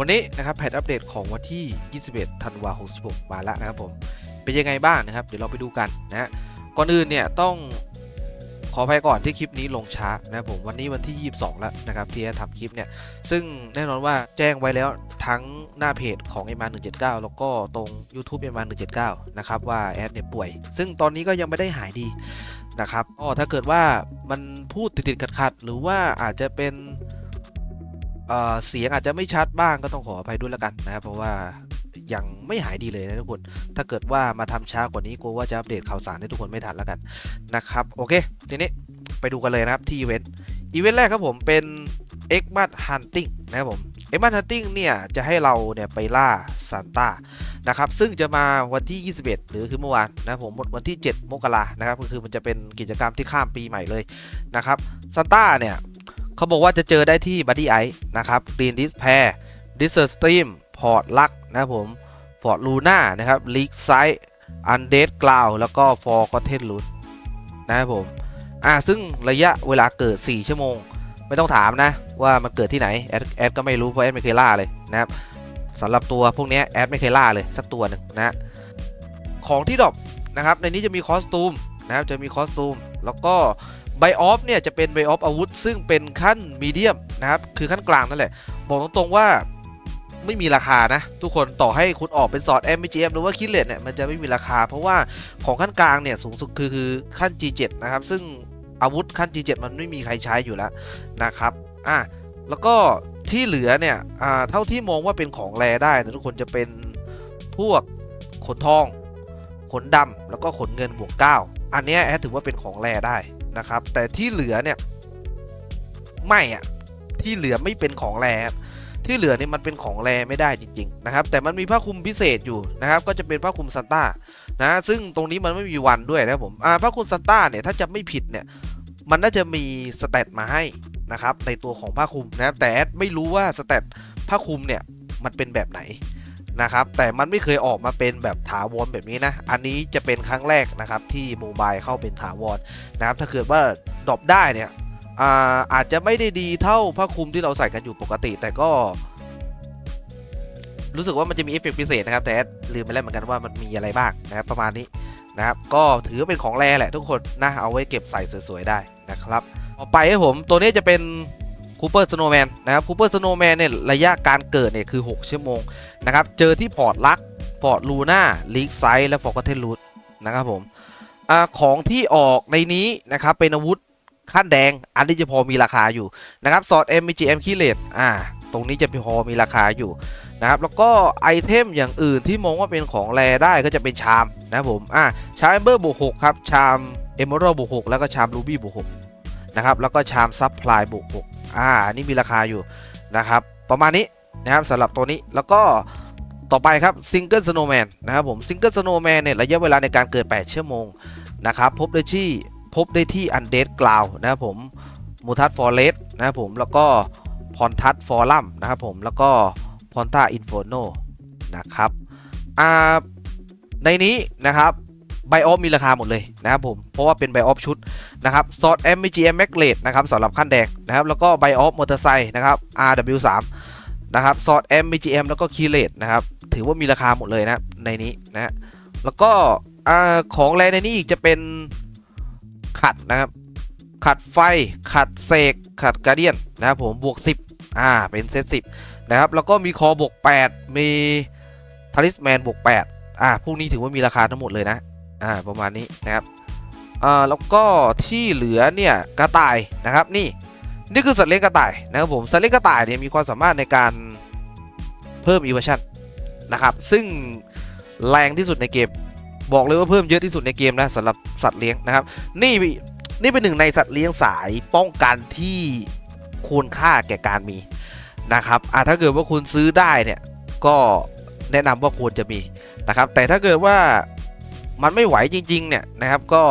วันนี้นะครับแพทอัปเดตของวันที่ 21 ธันวาคม 66 มาแล้วนะครับผม เป็นยังไงบ้างนะครับ เดี๋ยวเราไปดูกันนะฮะก่อนอื่นเนี่ยต้องขออภัยก่อนที่คลิปนี้ลงช้านะครับผมวันนี้วันที่ 22 แล้วนะครับที่จะทำคลิปเนี่ยซึ่งแน่นอนว่าแจ้งไว้แล้วทั้งหน้าเพจของ m อ179 แล้วก็ตรง YouTube m อ179นะครับว่าแอดเนี่ยป่วย ซึ่งตอนนี้ก็ยังไม่ได้หายดีนะครับก็ถ้าเกิดว่ามันพูดติดๆขัดๆหรือว่าอาจจะเป็น เสียงอาจจะไม่ชัดบ้างก็ต้องขออภัยด้วยแล้วกันนะครับเพราะว่ายังไม่หายดีเลยนะทุกคน ถ้าเกิดว่ามาทำช้ากว่านี้กลัวว่าจะอัปเดตข่าวสารให้ทุกคนไม่ทันแล้วกันนะครับ โอเค ทีนี้ไปดูกันเลยนะครับที่อีเวนต์อีเวนต์แรกครับผมเป็น x m a t Hunting นะครับผม x m a t Hunting เนี่ยจะให้เราเนี่ยไปล่าซานต้านะครับซึ่งจะมาวันที่ 21 หรือคือเมื่อวานนะผมหมดวันที่ 7 มกรานะครับก็คือมันจะเป็นกิจกรรมที่ข้ามปีใหม่เลยนะครับซานต้าเนี่ย เขาบอกว่าจะเจอได้ที่ Buddy Ice นะครับ Green d i s p a i r Desert Stream พอร์ตลักนะครับผมฟอร์ดลูน่านะครับลีกไซต์อันเดดกลาวแล้วก็ฟอร์ก็เทนลูดนะครับผมอ่าซึ่งระยะเวลาเกิด 4 ชั่วโมง ไม่ต้องถามนะ ว่ามันเกิดที่ไหน แอดแอดก็ไม่รู้เพราะแอดไม่เคยล่าเลยนะครับสำหรับตัวพวกนี้แอดไม่เคยล่าเลยสักตัวหนึ่งนะของที่ดรอปนะครับในนี้จะมีคอสตูมนะครับจะมีคอสตูม แล้วก็ ไบออฟเนี่ยจะเป็นไบออฟอาวุธ ซึ่งเป็นขั้นมีเดียมนะครับ คือขั้นกลางนั่นแหละ บอกตรงๆว่าไม่มีราคานะ ทุกคนต่อให้คุณออกเป็นสอด MGM หรือว่าคิดเลตเนี่ยมันจะไม่มีราคา เพราะว่าของขั้นกลางเนี่ยสูงสุดคือคือขั้น G7 นะครับ ซึ่งอาวุธขั้น G7 มันไม่มีใครใช้อยู่แล้วนะครับอะแล้วก็ที่เหลือเนี่ยอ่าเท่าที่มองว่าเป็นของแรได้นะทุกคนจะเป็นพวกขนทอง ขนดำแล้วก็ขนเงินบวก9 อันนี้แอดถือว่าเป็นของแรได้นะครับ แต่ที่เหลือเนี่ยไม่อะที่เหลือไม่เป็นของแรครับที่เหลือนี่มันเป็นของแรไม่ได้จริง ๆ นะครับ แต่มันมีผ้าคลุมพิเศษอยู่นะครับ ก็จะเป็นผ้าคลุมซันต้านะซึ่งตรงนี้มันไม่มีวันด้วยนะผมอ่าผ้าคลุมซันต้าเนี่ยถ้าจะไม่ผิดเนี่ยมันน่าจะมีสเตตมาให้นะครับในตัวของผ้าคลุมนะครับแต่แอดไม่รู้ว่าสเตตผ้าคลุมเนี่ยมันเป็นแบบไหน นะครับ แต่มันไม่เคยออกมาเป็นแบบถาวรแบบนี้นะ อันนี้จะเป็นครั้งแรกนะครับที่โมบายเข้าเป็นถาวรนะครับ ถ้าเกิดว่าดรอปได้เนี่ยอาอาจจะไม่ได้ดีเท่าผ้าคลุมที่เราใส่กันอยู่ปกติ แต่ก็ รู้สึกว่ามันจะมีเอฟเฟกต์พิเศษนะครับ แต่ลืมไปแล้วเหมือนกันว่ามันมีอะไรบ้างนะครับประมาณนี้นะครับ ก็ถือเป็นของแรแหละทุกคนนะเอาไว้เก็บใส่สวยๆได้นะครับต่อไปให้ผมตัวนี้จะเป็น คูเปอร์สโนว์แมนนะครับคูเปอร์สโนว์แมนเนี่ยระยะการเกิดเนี่ยคือ 6 ชั่วโมงนะครับ เจอที่พอร์ตลักพอร์ตลูน่าลีกไซส์และฟอร์กเทนรูทนะครับผมอ่าของที่ออกในนี้นะครับเป็นอาวุธขั้นแดง อันนี้จะพอมีราคาอยู่นะครับสอด MGM คีเลตอ่าตรงนี้จะพอมีราคาอยู่นะครับแล้วก็ไอเทมอย่างอื่นที่มองว่าเป็นของแรได้ก็จะเป็นชามนะครับผมอ่าชามเบอร์บวก6ครับชามเอเมอรัลบวก6แล้วก็ชามรูบี้บวก6นะครับแล้วก็ชามซับพลายบวก6 อ่านนี้มีราคาอยู่นะครับ ประมาณนี้นะครับสำหรับตัวนี้แล้วก็ต่อไปครับซิงเกิลสโนว์แมนนะครับผมซิงเกิลสโนว์แมนเนี่ยระยะเวลาในการเกิด 8 ชั่วโมงนะครับพบได้ที่พบได้ที่อันเด d กลาวนะครับผมมูทัสฟอร์เรสนะครับผมแล้วก็พรทัสฟอรัมนะครับผมแล้วก็พอนต้าอินโฟโนนะครับอ่าในนี้นะครับ ไบออฟมีราคาหมดเลยนะครับผม เพราะว่าเป็นไบออฟชุดนะครับซอด MGM m a g l e t นะครับสำหรับขั้นแดงนะครับ แล้วก็ไบออฟมอเตอร์ไซค์นะครับ RW3 นะครับซอด MGM แล้วก็คีเลตนะครับ ถือว่ามีราคาหมดเลยนะในนี้นะแล้วก็ของแรงในนี้อีกจะเป็นขัดนะครับขัดไฟ ขัดเสก ขัดการเดียนนะครับผมบวก 10 อ่า เป็นเซต10 นะครับ แล้วก็มีคอบวก 8 มีทาริสแมนบวก 8 อ่า พวกนี้ถือว่ามีราคาทั้งหมดเลยนะ อ่าประมาณนี้นะครับอ่าแล้วก็ที่เหลือเนี่ยกระต่ายนะครับนี่นี่คือสัตว์เลี้ยงกระต่ายนะครับผมสัตว์เลี้ยงกระต่ายเนี่ยมีความสามารถในการเพิ่มอีเวชั่นนะครับซึ่งแรงที่สุดในเกม บอกเลยว่าเพิ่มเยอะที่สุดในเกมนะสำหรับสัตว์เลี้ยงนะครับ นี่นี่เป็นหนึ่งในสัตว์เลี้ยงสายป้องกันที่ควรค่าแก่การมีนะครับอะถ้าเกิดว่าคุณซื้อได้เนี่ยก็แนะนำว่าควรจะมีนะครับแต่ถ้าเกิดว่า มันไม่ไหวจริง ๆ เนี่ยนะครับ ก็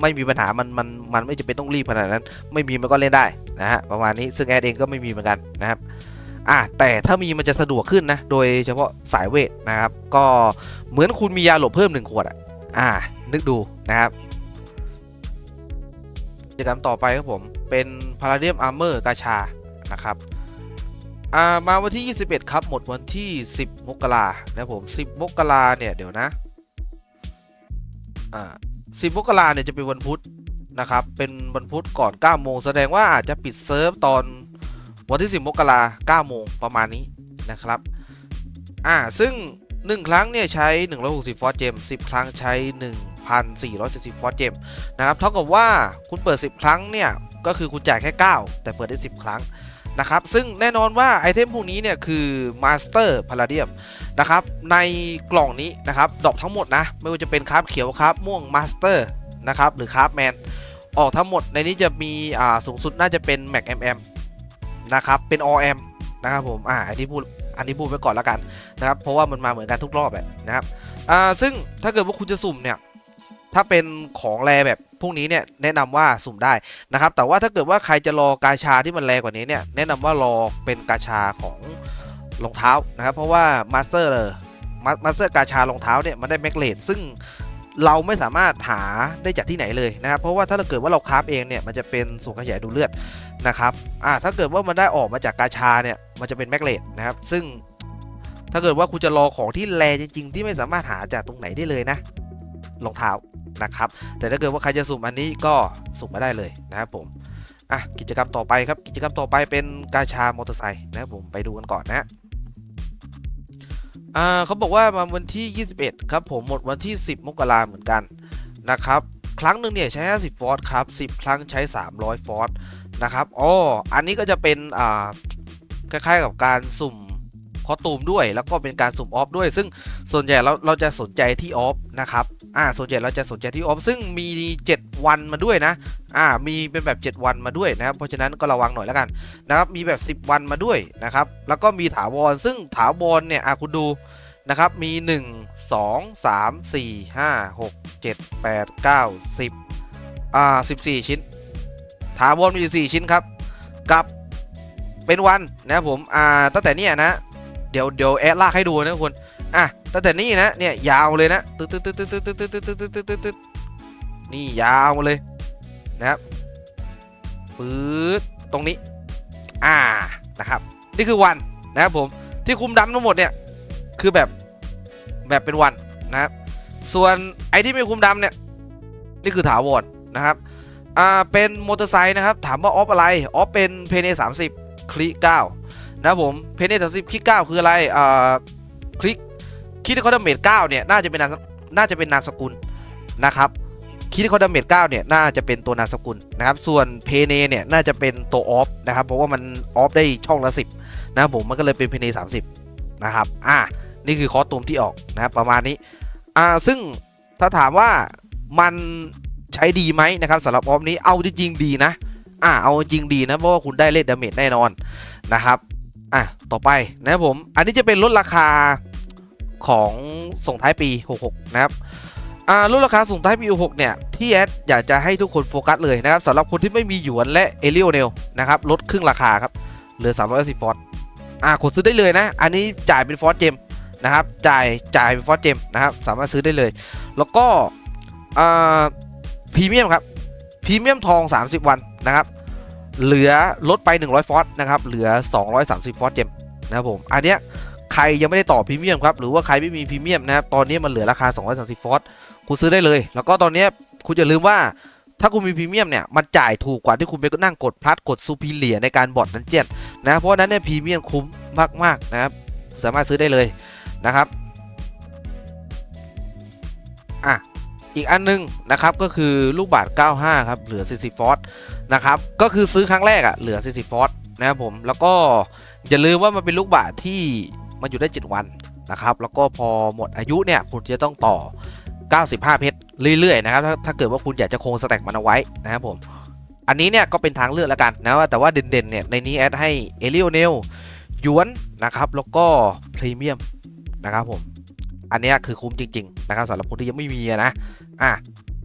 ไม่มีปัญหามันมันมันไม่จะเป็นต้องรีบขนาดนั้น ไม่มีมันก็เล่นได้นะฮะประมาณนี้ซึ่งแอดเองก็ไม่มีเหมือนกันนะครับอะแต่ถ้ามีมันจะสะดวกขึ้นนะ โดยเฉพาะสายเวทนะครับ ก็เหมือนคุณมียาหลบเพิ่มหนึ่งขวดอะอ่านึกดูนะครับกิจกรรมต่อไปครับผมเป็นพาราเดียมอาร์เมอร์กาชานะครับอ่ามาวันที่ 21 ครับ หมดวันที่ 10 มกรานะผม 10 มกราเนี่ย เดี๋ยวนะ อ่า10มกราเนี่ยจะเป็นวันพุธนะครับ เป็นวันพุธก่อน 9 โมง แสดงว่าอาจจะปิดเซิร์ฟตอนวันที่ 10 มกรา9โมงประมาณนี้นะครับ อ่า ซึ่ง 1 ครั้งเนี่ยใช้ 160 ฟอสเจม 10 ครั้งใช้ 1,440ฟอสเจมนะครับ เท่ากับว่าคุณเปิด 10 ครั้งเนี่ย ก็คือคุณจ่ายแค่ 9 แต่เปิดได้ 10 ครั้ง นะครับ ซึ่งแน่นอนว่าไอเทมพวกนี้เนี่ยคือ Master Palladium นะครับ ในกล่องนี้นะครับดอกทั้งหมดนะ ไม่ว่าจะเป็นคราฟเขียวคราฟม่วงมาสเตอร์นะครับหรือคราฟแมนออกทั้งหมดในนี้จะมีอ่าสูงสุดน่าจะเป็น Mac MM นะครับเป็น OM นะครับผมอ่าอันนี้พูดอันนี้พูดไว้ก่อนแล้วกันนะครับเพราะว่ามันมาเหมือนกันทุกรอบแหละนะครับอ่าซึ่งถ้าเกิดว่าคุณจะสุ่มเนี่ย ถ้าเป็นของแรแบบพวกนี้เนี่ยแนะนำว่าสุ่มได้นะครับ แต่ว่าถ้าเกิดว่าใครจะรอกาชาที่มันแรงกว่านี้เนี่ยแนะนำว่ารอเป็นกาชาของรองเท้านะครับ เพราะว่ามาสเตอร์มาสเตอร์กาชารองเท้าเนี่ยมันได้แมกเลตซึ่งเราไม่สามารถหาได้จากที่ไหนเลยนะครับเพราะว่าถ้าเกิดว่าเราคราฟเองเนี่ยมันจะเป็นส่วนขยายดูเลือดนะครับอ่าถ้าเกิดว่ามันได้ออกมาจากกาชาเนี่ยมันจะเป็นแมกเลตนะครับซึ่งถ้าเกิดว่าคุณจะรอของที่แรจริง ๆ ที่ไม่สามารถหาจากตรงไหนได้เลยนะ รองเท้านะครับ แต่ถ้าเกิดว่าใครจะสุ่มอันนี้ก็สุ่มมาได้เลยนะครับผมอะกิจกรรมต่อไปครับกิจกรรมต่อไปเป็นกาชามอเตอร์ไซค์นะครับผมไปดูกันก่อนนะอ่าเขาบอกว่ามาวันที่ 21 ครับผมหมดวันที่ 10 มกราเหมือนกันนะครับครั้งหนึ่งเนี่ยใช้ 50 ฟอร์ครับ 10 ครั้งใช้ 300 ฟอร์นะครับอ๋ออันนี้ก็จะเป็นอ่าคล้ายๆกับการสุ่ม คอตูมด้วย แล้วก็เป็นการสุ่มออฟด้วย ซึ่งส่วนใหญ่เราเราจะสนใจที่ออฟนะครับอ่าส่วนใหญ่เราจะสนใจที่ออฟซึ่งมี 7 วันมาด้วยนะอ่ามีเป็นแบบ 7 วันมาด้วยนะครับเพราะฉะนั้นก็ระวังหน่อยแล้วกันนะครับมีแบบ 10 วันมาด้วยนะครับแล้วก็มีถาวรซึ่งถาวรเนี่ยอะคุณดูนะครับมี 1 2 3 4 5 6 7 8 9 10อ่า14 ชิ้น ถาวรมีอยู่4ชิ้นครับกับเป็นวันนะครับผมอ่าตั้งแต่เนี้ยนะ เดี๋ยวเดี๋ยวแอดลากให้ดูนะทุกคนอะตั้งแต่นี้นะเนี่ยยาวเลยนะตึ๊ดตึ๊ดตึ๊ดตึ๊ดตึ๊ดตึ๊ดตึ๊ดตึ๊ดตึ๊ดตึ๊ดตึ๊ดนี่ยาวมาเลยนะครับปื๊ดตรงนี้ อ่านะครับ นี่คือวันนะครับผมที่คุมดำทั้งหมดเนี่ยคือแบบแบบเป็นวันนะครับ ส่วนไอ้ที่ไม่คุมดำเนี่ยนี่คือถาวรนะครับอ่าเป็นมอเตอร์ไซค์นะครับถามว่าออฟอะไรออฟเป็นเพเนสามสิบคลิกเก้า นะผมเพนเนสามสิบคลิกเก้าคืออะไรอ่าคลิกคิดที่เขาดาเมจเก้าเนี่ยน่าจะเป็นนามน่าจะเป็นนามสกุลนะครับคิดที่เขาดาเมจเก้าเนี่ยน่าจะเป็นตัวนามสกุลนะครับส่วนเพเนเนี่ยน่าจะเป็นตัวออฟนะครับเพราะว่ามันออฟได้ช่องละสิบนะครับผมมันก็เลยเป็นเพเนสามสิบนะครับอ่านี่คือคอสตูมที่ออกนะครับประมาณนี้อ่าซึ่งถ้าถามว่ามันใช้ดีไหมนะครับสำหรับออฟนี้เอาจริงๆดีนะอ่าเอาจริงดีนะเพราะว่าคุณได้เลทดาเมจแน่นอนนะครับ อะ ต่อไปนะครับผม อันนี้จะเป็นลดราคาของส่งท้ายปี 66 นะครับอ่าลดราคาส่งท้ายปี 66 เนี่ย ที่แอดอยากจะให้ทุกคนโฟกัสเลยนะครับสำหรับคนที่ไม่มีหยวนและเอลิโอเนลนะครับลดครึ่งราคาครับ เหลือ 310ฟอร์อ่ากดซื้อได้เลยนะ อันนี้จ่ายเป็นฟอร์เจมนะครับ จ่ายจ่ายเป็นฟอสเจมนะครับ สามารถซื้อได้เลย แล้วก็พรีเมียมครับพรีเมียมทอง 30 วันนะครับ เหลือลดไป 100 ฟอสนะครับ เหลือ 230 ฟอสเจมนะครับผม อันเนี้ยใครยังไม่ได้ต่อพรีเมียมครับ หรือว่าใครไม่มีพรีเมียมนะครับ ตอนนี้มันเหลือราคา 230 ฟอสคุณซื้อได้เลย แล้วก็ตอนนี้คุณอย่าลืมว่า ถ้าคุณมีพรีเมียมเนี่ย มันจ่ายถูกกว่าที่คุณไปนั่งกดพลัดกดซูพิเลียในการบอดนั้นเจียนนะ เพราะฉะนั้นเนี่ยพรีเมียมคุ้มมากๆนะครับ สามารถซื้อได้เลยนะครับ อะ อีกอันนึงนะครับ ก็คือลูกบาท 95 ครับ เหลือ 40 ฟอส นะครับ ก็คือซื้อครั้งแรกอะ่ะเหลือ 40 ฟอสนะครับผม แล้วก็อย่าลืมว่ามันเป็นลูกบาทที่มันอยู่ได้ 7 วันนะครับ แล้วก็พอหมดอายุเนี่ยคุณจะต้องต่อ 95 เพชรเรื่อยๆนะครับถ้าถ้าเกิดว่าคุณอยากจะคงสแต็กมันเอาไว้นะครับผม อันนี้เนี่ยก็เป็นทางเลือกแล้วกันนะว่าแต่ว่าเด่นๆเนี่ยในนี้แอดให้เอลิโอเนลยวนนะครับแล้วก็พรีเมียมนะครับผมอันนี้คือคุ้มจริง ๆ นะครับสำหรับคนที่ยังไม่มีนะอะ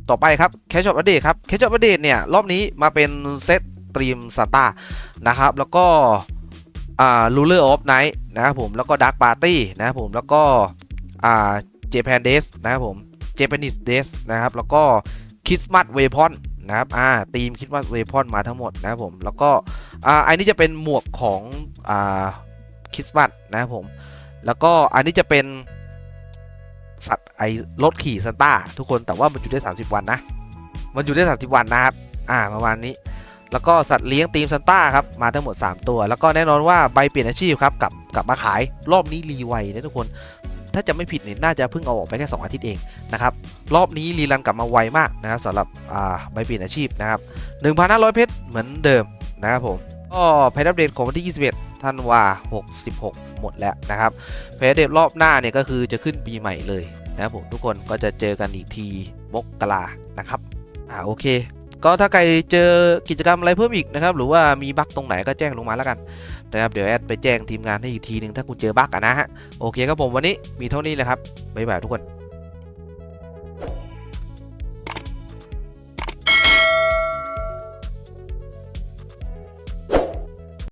ต่อไปครับแคชชอปอัปเดตครับแคชชอปอัปเดตเนี่ย รอบนี้มาเป็นเซตตรีมสตาร์นะครับ แล้วก็อ่า ruler of night นะครับผมแล้วก็ dark party นะครับผมแล้วก็อ่า japan days นะครับผม japanese days นะครับแล้วก็ christmas weapon นะครับอ่าทีม christmas weapon มาทั้งหมดนะครับผมแล้วก็อ่าอันนี้จะเป็นหมวกของอ่าคริสต์มาสนะครับผมแล้วก็อันนี้จะเป็น สัตว์ไอรถขี่ซันต้าทุกคนแต่ว่ามันอยู่ได้ 30 วันนะ มันอยู่ได้ 30 วันนะครับ อ่าประมาณนี้ แล้วก็สัตว์เลี้ยงทีมซันต้าครับมาทั้งหมด 3 ตัว แล้วก็แน่นอนว่าใบเปลี่ยนอาชีพครับกลับกลับมาขายรอบนี้รีไวนะทุกคน ถ้าจะไม่ผิดเนี่ยน่าจะเพิ่งเอาออกไปแค่ 2 อาทิตย์เองนะครับรอบนี้รีรันกลับมาไวมากนะครับสำหรับอ่าใบเปลี่ยนอาชีพนะครับ1,500เพชรเหมือนเดิมนะครับผมก็แพทอัปเดตของวันที่ 21 ธันวา66 หมดแล้วนะครับแพทอัปเดตรอบหน้าเนี่ยก็คือจะขึ้นปีใหม่เลยนะครับผมทุกคนก็จะเจอกันอีกทีมกรานะครับอ่าโอเค ก็ถ้าใครเจอกิจกรรมอะไรเพิ่มอีกนะครับ หรือว่ามีบั๊กตรงไหนก็แจ้งลงมาแล้วกันนะครับเดี๋ยวแอดไปแจ้งทีมงานให้อีกทีหนึ่งถ้าคุณเจอบั๊กอะนะฮะโอเคครับผมวันนี้มีเท่านี้เลยครับบ๊ายบายทุกคน